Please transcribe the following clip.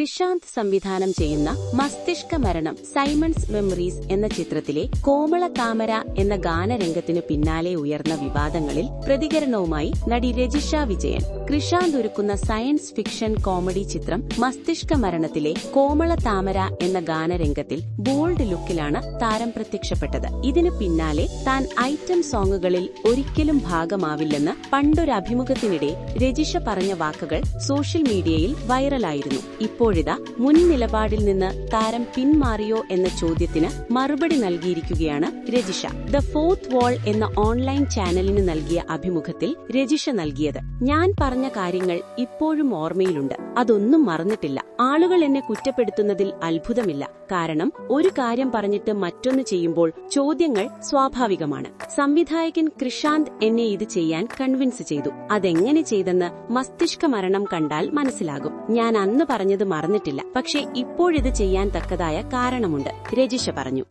കൃഷാന്ത് സംവിധാനം ചെയ്യുന്ന മസ്തിഷ്ക മരണം സൈമൺസ് മെമ്മറീസ് എന്ന ചിത്രത്തിലെ കോമള താമര എന്ന ഗാനരംഗത്തിനു പിന്നാലെ ഉയർന്ന വിവാദങ്ങളിൽ പ്രതികരണവുമായി നടി രജിഷ വിജയൻ. കൃഷാന്ത് ഒരുക്കുന്ന സയൻസ് ഫിക്ഷൻ കോമഡി ചിത്രം മസ്തിഷ്ക മരണത്തിലെ കോമള താമര എന്ന ഗാനരംഗത്തിൽ ബോൾഡ് ലുക്കിലാണ് താരം പ്രത്യക്ഷപ്പെട്ടത്. ഇതിനു പിന്നാലെ താൻ ഐറ്റം സോങ്ങുകളിൽ ഒരിക്കലും ഭാഗമാവില്ലെന്ന് പണ്ടൊരു അഭിമുഖത്തിനിടെ രജിഷ പറഞ്ഞ വാക്കുകൾ സോഷ്യൽ മീഡിയയിൽ വൈറലായിരുന്നു. ഇപ്പോഴിതാ മുൻ നിലപാടിൽ നിന്ന് താരം പിന്മാറിയോ എന്ന ചോദ്യത്തിന് മറുപടി നൽകിയിരിക്കുകയാണ് രജിഷ. ദ ഫോർത്ത് വാൾ എന്ന ഓൺലൈൻ ചാനലിന് നൽകിയ അഭിമുഖത്തിൽ രജിഷ നൽകിയത് ഞാൻ പറഞ്ഞ കാര്യങ്ങൾ ഇപ്പോഴും ഓർമ്മയിലുണ്ട്. അതൊന്നും മറന്നിട്ടില്ല. ആളുകൾ എന്നെ കുറ്റപ്പെടുത്തുന്നതിൽ അത്ഭുതമില്ല. കാരണം ഒരു കാര്യം പറഞ്ഞിട്ട് മറ്റൊന്ന് ചെയ്യുമ്പോൾ ചോദ്യങ്ങൾ സ്വാഭാവികമാണ്. സംവിധായകൻ കൃഷാന്ത് എന്നെ ഇത് ചെയ്യാൻ കൺവിൻസ് ചെയ്തു. അതെങ്ങനെ ചെയ്തെന്ന് മസ്തിഷ്ക മരണം കണ്ടാൽ മനസ്സിലാകും. ഞാൻ അന്ന് പറഞ്ഞത് മറന്നിട്ടില്ല. പക്ഷേ ഇപ്പോഴിത് ചെയ്യാൻ തക്കതായ കാരണമുണ്ട്. രജിഷ പറഞ്ഞു.